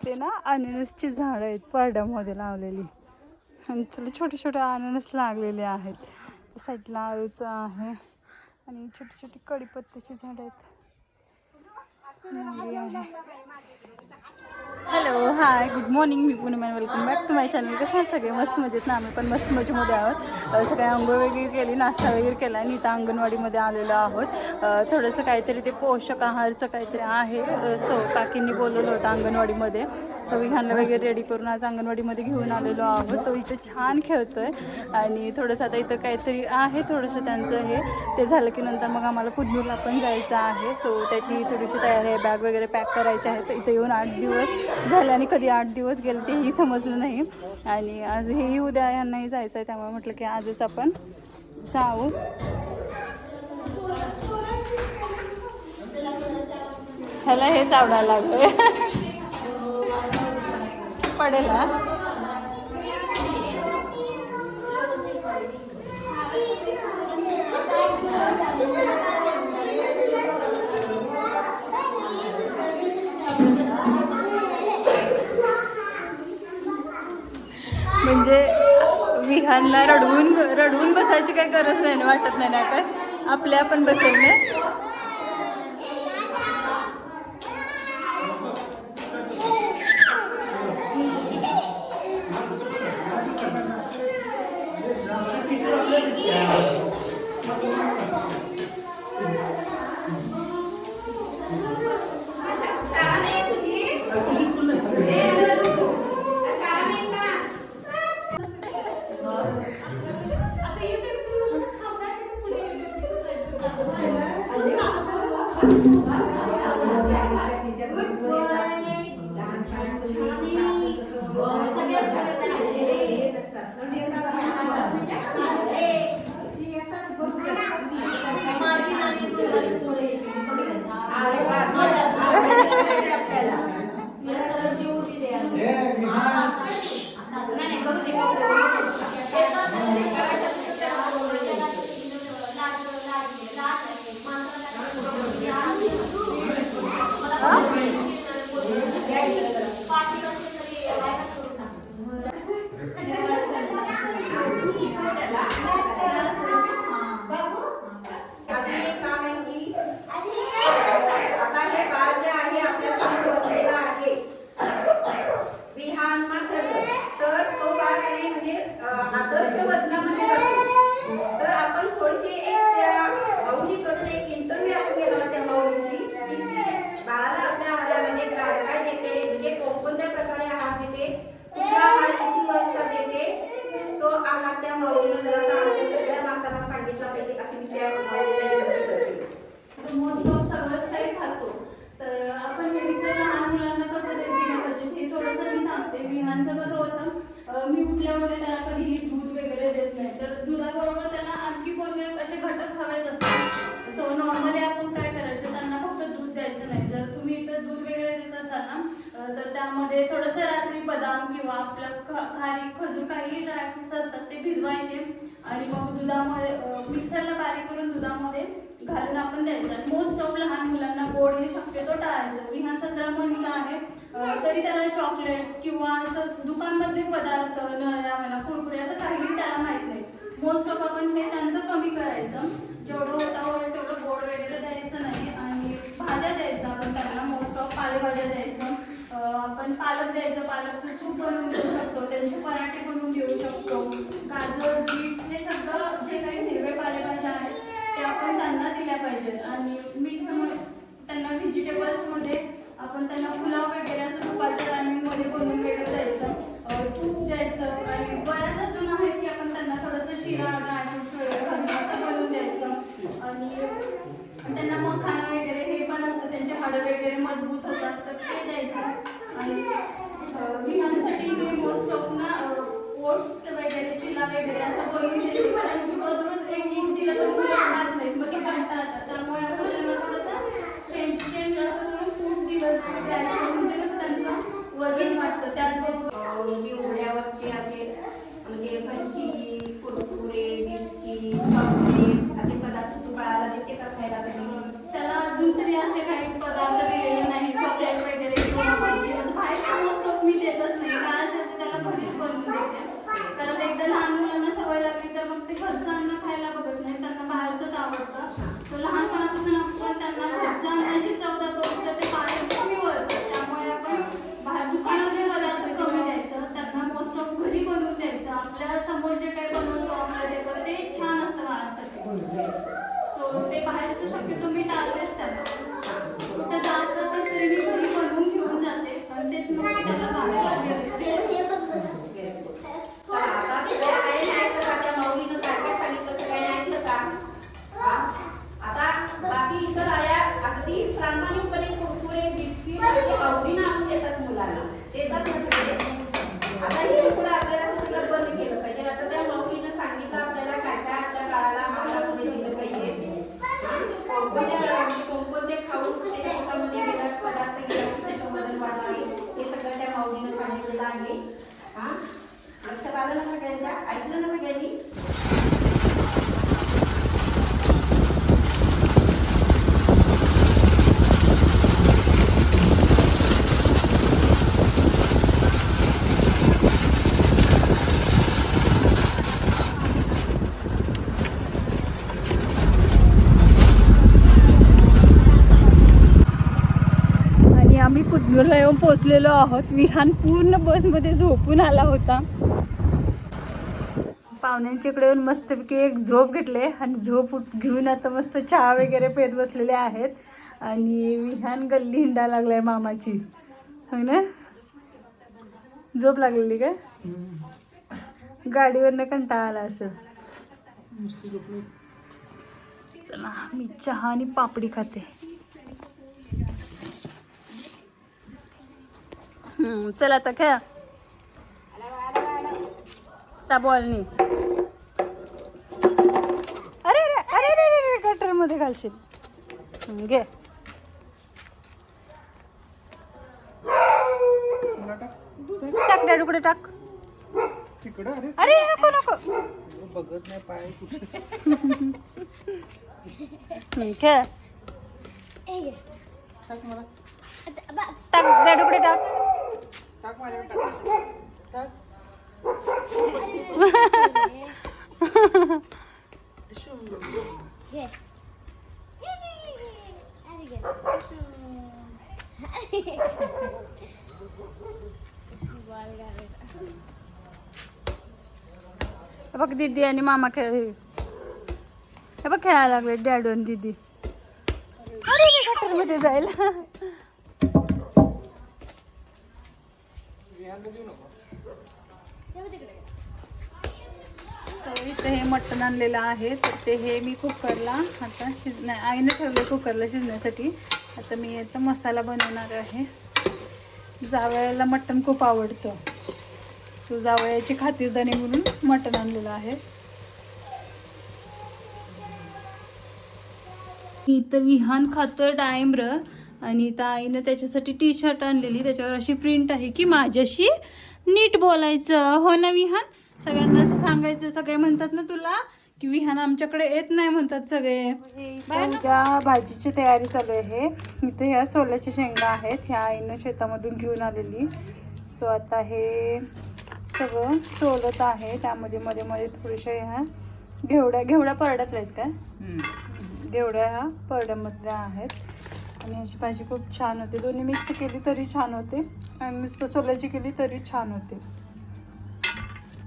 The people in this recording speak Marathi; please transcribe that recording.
ते ना अननसची झाडं आहेत पारड्यामध्ये लावलेली. आणि त्याला छोटे छोटे अननस लागलेले आहेत. त्या साईडला आळूचं आहे. आणि छोटी छोटी कडीपत्त्याची झाडं आहेत. Hello hi good morning me Pune and welcome back to my channel कसं आहे सगळे? मस्त मजेत ना? आम्ही पण मस्त मजेमध्ये आहोत. सगळे आंघोळ वगैरे केली नाश्ता वगैरे केला आणि इथं अंगणवाडीमध्ये आलेलो आहोत. थोडंसं काहीतरी ते पोषक आहारचं काहीतरी आहे. सो काकींनी बोलवलं होतं अंगणवाडीमध्ये. सो वगैरे रेडी करून आज अंगणवाडीमध्ये घेऊन आलेलो आहोत. तो इथं छान खेळतोय. आणि थोडंसं आता इथं काहीतरी आहे थोडंसं त्यांचं हे. ते झालं की नंतर मग आम्हाला कुदनूरला पण जायचं आहे. सो त्याची थोडीशी तयारी आहे. बॅग वगैरे पॅक करायची आहे तर इथं येऊन आठ दिवस झाले आणि कधी आठ दिवस गेले तेही समजलं नाही. आणि आज हेही उद्या यांनाही जायचं आहे त्यामुळे म्हटलं की आजच आपण जाऊ. ह्याला हेच आवडायला लागलं पडेल हा? म्हणजे विहानला रडवून रडवून बसायची काही गरज नाही ना वाटत नाही ना काय आपल्या आपण बसेल ना? बदाम किंवा आपलं खारी खजूर काही ड्रायफ्रुट्स असतात ते भिजवायचे. आणि मग दुधामध्ये मिक्सरला बारीक करून दुधामध्ये घालून आपण द्यायचं. मोस्ट ऑफ लहान मुलांना गोड हे शक्यतो टाळायचं. विहान सतरा महिन्याचा आहे. तरी त्याला चॉकलेट्स किंवा असं दुकानमधले पदार्थ नळ्या म्हणा कुरकुरे असं काहीही त्याला माहीत नाही. मोस्ट ऑफ आपण हे त्यांचं कमी करायचं. जेवढं होता होईल तेवढं गोड वगैरे द्यायचं नाही. आणि भाज्या द्यायचं आपण त्यांना. मोस्ट ऑफ पालेभाज्या द्यायचं. आपण पालक द्यायचं पालकचं सूप बनवून देऊ शकतो. त्यांचे पराठे बनवून देऊ शकतो. गाजर बीट्स हे सगळं जे काही हिरवे पालेभाज्या आहेत ते आपण त्यांना दिल्या पाहिजेत. आणि मिक्स त्यांना व्हेजिटेबल्समध्ये आपण त्यांना पुलाव वगैरे असं दुपारच्या टायमिंगमध्ये बनवून वगैरे द्यायचं. तूप द्यायचं. आणि बऱ्याच अजून आहेत की आपण त्यांना थोडंसं शिरा ड्रायफ्रुट्स वगैरे घालून असं बनवून द्यायचं. आणि त्यांना मखाणं वगैरे हे पण असतं. त्यांचे हाडं वगैरे मजबूत होतात. तर ते द्यायचं आणि अं, विहानासाठी मी मोस्ट ऑफ ना ओट्स वगैरे चिला वगैरे असं बनवून सो ते बाहेरचं शक्यतो मी टाळतेच त्याला कुठं जात असेल तरी मी घरी बनवून घेऊन जाते. पण तेच मग मी त्याला बाहेर आता बाकी इतर पोचलेलो आहोत. विहान पूर्ण बसमध्ये झोपून आला होता. पाहुण्यांच्याकडे येऊन मस्तपैकी एक झोप घेतले आणि झोप उठ घेऊन आता मस्त चहा वगैरे पेत बसलेले आहेत. आणि विहान गल्ली हिंडा लागलाय मामाची. हो ना? झोप लागलेली काय? गाडीवरनं कंटाळा आला असं. चला मी चहा आणि पापडी खाते. चल आता खेळा. त्या बॉलनी अरे अरे अरे अरे अरे गटरमध्ये घालशील. घे. टाक डॅडूकडे टाक. तिकडं अरे अरे नको नको. बघत नाही पाय कुठे खेळ टाक टाक डॅडूकडे टाक. बघ दीदी आणि मामा खेळ हे बघ खेळायला लागले डॅडू आणि दीदी अरे गटरमध्ये जायला सो इथं हे मटण आणलेलं आहे तर ते हे मी कुकरला आता शिजण्या आईने ठेवलं कुकरला शिजण्यासाठी. आता मी याचा मसाला बनवणार आहे. जावयाला मटण खूप आवडतं. सो जावयाची खातिरदारी म्हणून मटण आणलेलं आहे. इथं विहान खातोय डाळिंब्र आणि इथं आईनं त्याच्यासाठी टी शर्ट आणलेली. त्याच्यावर अशी प्रिंट आहे की माझ्याशी नीट बोलायचं. हो ना विहान? सगळ्यांना असं सांगायचं. सगळे म्हणतात ना तुला की विहान आमच्याकडे येत नाही म्हणतात सगळे. उद्या भाजीची तयारी चालू आहे. इथे ह्या सोल्याच्या शेंगा आहेत. ह्या आईनं शेतामधून घेऊन आलेली. सो आता हे सगळं सोलत आहे. त्यामध्ये मध्ये मध्ये थोड्याशा ह्या घेवड्या घेवड्या परडतल्या आहेत काय? घेवड्या ह्या परड्यामधल्या आहेत. आणि ह्याची भाजी खूप छान होते. दोन्ही मिक्स केली तरी छान होते. आणि नुसतं सोल्याची केली तरी छान होते.